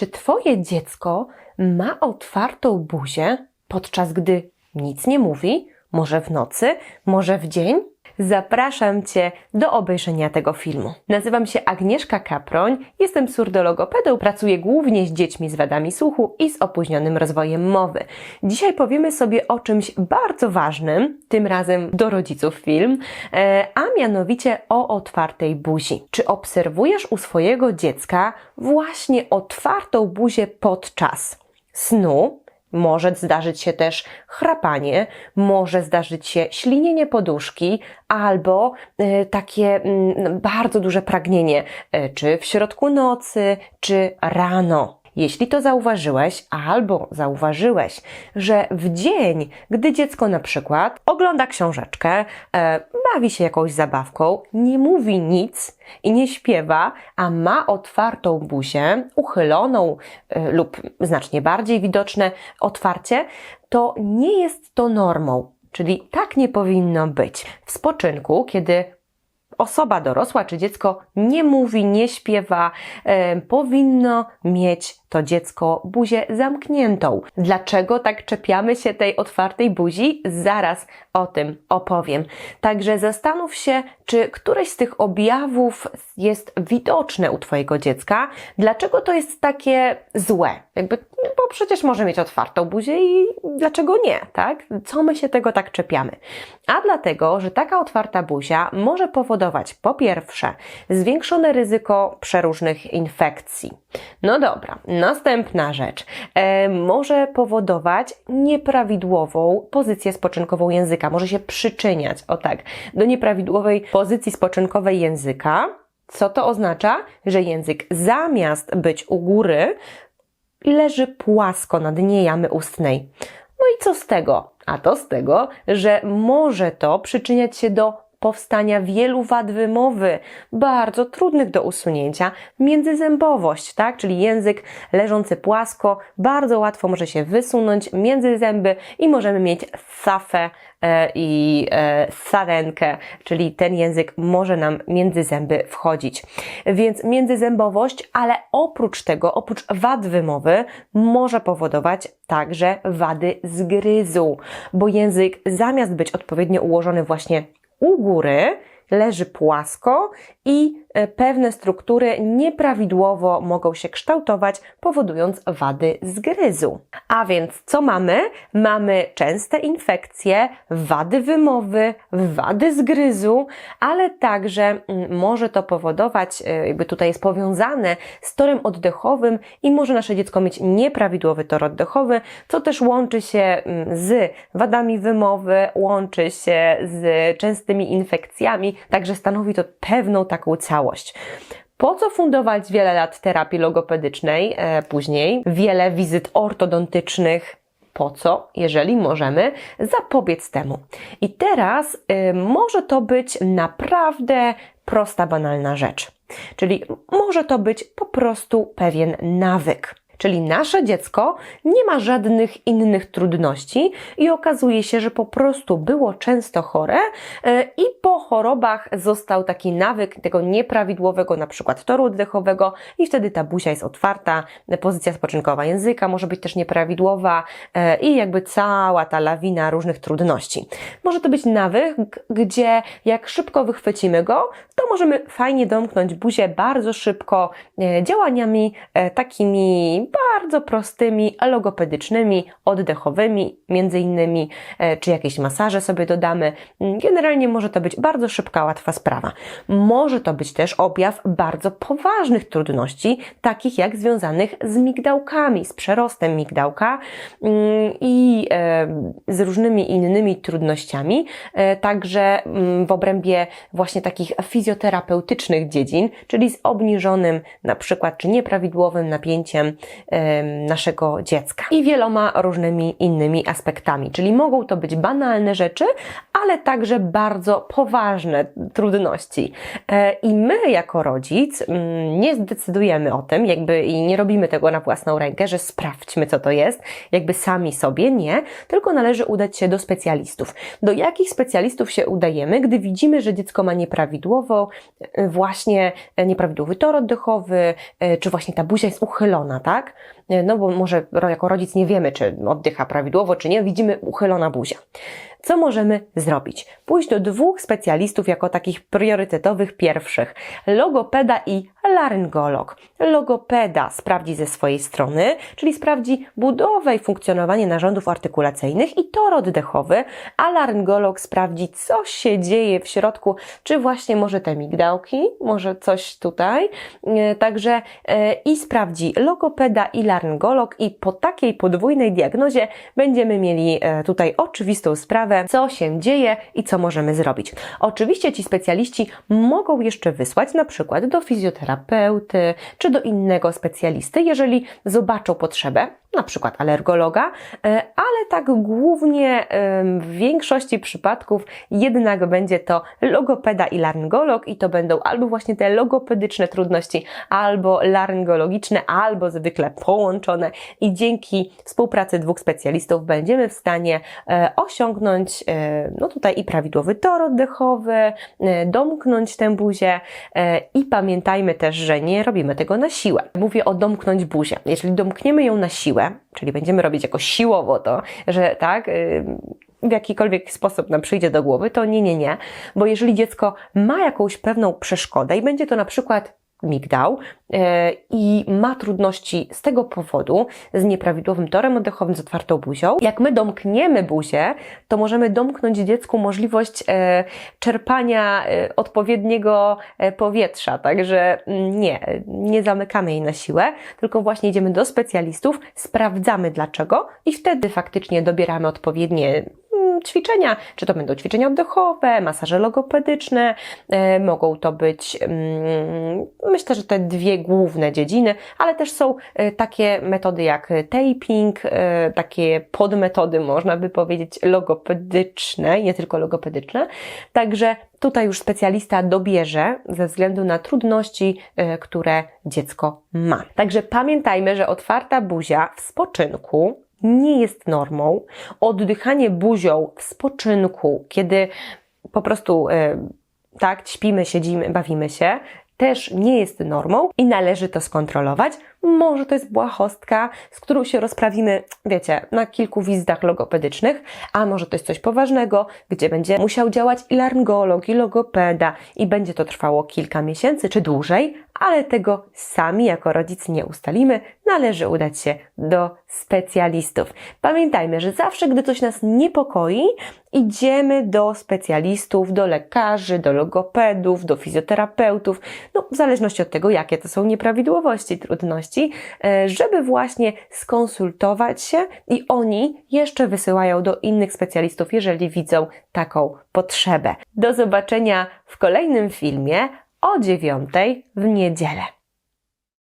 Czy Twoje dziecko ma otwartą buzię, podczas gdy nic nie mówi? Może w nocy, może w dzień? Zapraszam Cię do obejrzenia tego filmu. Nazywam się Agnieszka Kaproń, jestem surdologopedą, pracuję głównie z dziećmi z wadami słuchu i z opóźnionym rozwojem mowy. Dzisiaj powiemy sobie o czymś bardzo ważnym, tym razem do rodziców film, e, a mianowicie o otwartej buzi. Czy obserwujesz u swojego dziecka właśnie otwartą buzię podczas snu? Może zdarzyć się też chrapanie, może zdarzyć się ślinienie poduszki albo y, takie y, bardzo duże pragnienie, y, czy w środku nocy, czy rano. Jeśli to zauważyłeś albo zauważyłeś, że w dzień, gdy dziecko na przykład ogląda książeczkę, e, bawi się jakąś zabawką, nie mówi nic i nie śpiewa, a ma otwartą buzię, uchyloną e, lub znacznie bardziej widoczne otwarcie, to nie jest to normą. Czyli tak nie powinno być. W spoczynku, kiedy osoba dorosła czy dziecko nie mówi, nie śpiewa, e, powinno mieć to dziecko buzię zamkniętą. Dlaczego tak czepiamy się tej otwartej buzi? Zaraz o tym opowiem. Także zastanów się, czy któreś z tych objawów jest widoczne u Twojego dziecka. Dlaczego to jest takie złe? Jakby, no bo przecież może mieć otwartą buzię i dlaczego nie, tak? Co my się tego tak czepiamy? A dlatego, że taka otwarta buzia może powodować po pierwsze zwiększone ryzyko przeróżnych infekcji. No dobra, następna rzecz. E, może powodować nieprawidłową pozycję spoczynkową języka. Może się przyczyniać, o tak, do nieprawidłowej pozycji spoczynkowej języka. Co to oznacza? Że język zamiast być u góry, leży płasko na dnie jamy ustnej. No i co z tego? A to z tego, że może to przyczyniać się do powstania wielu wad wymowy, bardzo trudnych do usunięcia, międzyzębowość, tak? Czyli język leżący płasko, bardzo łatwo może się wysunąć między zęby i możemy mieć safę e, i e, sarenkę, czyli ten język może nam między zęby wchodzić. Więc międzyzębowość, ale oprócz tego, oprócz wad wymowy, może powodować także wady zgryzu, bo język zamiast być odpowiednio ułożony właśnie u góry leży płasko i pewne struktury nieprawidłowo mogą się kształtować, powodując wady zgryzu. A więc co mamy? Mamy częste infekcje, wady wymowy, wady zgryzu, ale także mm, może to powodować, e, jakby tutaj jest powiązane z torem oddechowym i może nasze dziecko mieć nieprawidłowy tor oddechowy, co też łączy się mm, z wadami wymowy, łączy się z częstymi infekcjami, także stanowi to pewną taką całość. Po co fundować wiele lat terapii logopedycznej, e, później wiele wizyt ortodontycznych, po co, jeżeli możemy zapobiec temu. I teraz y, może to być naprawdę prosta, banalna rzecz. Czyli może to być po prostu pewien nawyk. Czyli nasze dziecko nie ma żadnych innych trudności i okazuje się, że po prostu było często chore e, i po chorobach został taki nawyk tego nieprawidłowego na przykład toru oddechowego i wtedy ta buzia jest otwarta, pozycja spoczynkowa języka może być też nieprawidłowa e, i jakby cała ta lawina różnych trudności. Może to być nawyk, gdzie jak szybko wychwycimy go, to możemy fajnie domknąć buzię bardzo szybko e, działaniami takimi bardzo prostymi, logopedycznymi, oddechowymi, między innymi, e, czy jakieś masaże sobie dodamy. Generalnie może to być bardzo szybka, łatwa sprawa. Może to być też objaw bardzo poważnych trudności, takich jak związanych z migdałkami, z przerostem migdałka mm, i e, z różnymi innymi trudnościami, e, także mm, w obrębie właśnie takich fizjoterapeutycznych dziedzin, czyli z obniżonym na przykład czy nieprawidłowym napięciem em, naszego dziecka. I wieloma różnymi innymi aspektami, czyli mogą to być banalne rzeczy, ale także bardzo poważne trudności. E, I my, jako rodzic, mm, nie zdecydujemy o tym, jakby i nie robimy tego na własną rękę, że sprawdźmy, co to jest, jakby sami sobie, nie, tylko należy udać się do specjalistów. Do jakich specjalistów się udajemy, gdy widzimy, że dziecko ma nieprawidłowo, właśnie nieprawidłowy tor oddechowy, e, czy właśnie ta buzia jest uchylona, tak? E, No bo może jako rodzic nie wiemy, czy oddycha prawidłowo, czy nie, widzimy uchylona buzia. Co możemy zrobić? Pójść do dwóch specjalistów jako takich priorytetowych pierwszych. Logopeda i laryngolog. Logopeda sprawdzi ze swojej strony, czyli sprawdzi budowę i funkcjonowanie narządów artykulacyjnych i tor oddechowy, a laryngolog sprawdzi, co się dzieje w środku, czy właśnie może te migdałki, może coś tutaj. E, Także e, i sprawdzi logopeda i laryngolog i po takiej podwójnej diagnozie będziemy mieli e, tutaj oczywistą sprawę, co się dzieje i co możemy zrobić. Oczywiście ci specjaliści mogą jeszcze wysłać na przykład do fizjoterapeuty czy do innego specjalisty, jeżeli zobaczą potrzebę, na przykład alergologa, e, ale tak głównie w większości przypadków jednak będzie to logopeda i laryngolog i to będą albo właśnie te logopedyczne trudności, albo laryngologiczne, albo zwykle połączone i dzięki współpracy dwóch specjalistów będziemy w stanie e, osiągnąć e, no tutaj i prawidłowy tor oddechowy, domknąć tę buzię i pamiętajmy też, że nie robimy tego na siłę. Mówię o domknąć buzię. Jeżeli domkniemy ją na siłę, czyli będziemy robić jakoś siłowo to, że tak, y, w jakikolwiek sposób nam przyjdzie do głowy, to nie, nie, nie, bo jeżeli dziecko ma jakąś pewną przeszkodę i będzie to na przykład migdał e, i ma trudności z tego powodu, z nieprawidłowym torem oddechowym, z otwartą buzią. Jak my domkniemy buzię, to możemy domknąć dziecku możliwość e, czerpania e, odpowiedniego powietrza. Także mm, nie, nie zamykamy jej na siłę, tylko właśnie idziemy do specjalistów, sprawdzamy dlaczego i wtedy faktycznie dobieramy odpowiednie ćwiczenia, czy to będą ćwiczenia oddechowe, masaże logopedyczne, e, mogą to być, mm, myślę, że te dwie główne dziedziny, ale też są e, takie metody jak taping, e, takie podmetody, można by powiedzieć, logopedyczne, nie tylko logopedyczne. Także tutaj już specjalista dobierze ze względu na trudności, które dziecko ma. Także pamiętajmy, że otwarta buzia w spoczynku nie jest normą. Oddychanie buzią w spoczynku, kiedy po prostu e, tak śpimy, siedzimy, bawimy się, też nie jest normą i należy to skontrolować. Może to jest błahostka, z którą się rozprawimy, wiecie, na kilku wizytach logopedycznych, a może to jest coś poważnego, gdzie będzie musiał działać i laryngolog, i logopeda i będzie to trwało kilka miesięcy czy dłużej, ale tego sami jako rodzic nie ustalimy. Należy udać się do specjalistów. Pamiętajmy, że zawsze, gdy coś nas niepokoi, idziemy do specjalistów, do lekarzy, do logopedów, do fizjoterapeutów, no w zależności od tego, jakie to są nieprawidłowości, trudności, e, żeby właśnie skonsultować się i oni jeszcze wysyłają do innych specjalistów, jeżeli widzą taką potrzebę. Do zobaczenia w kolejnym filmie o dziewiątej w niedzielę.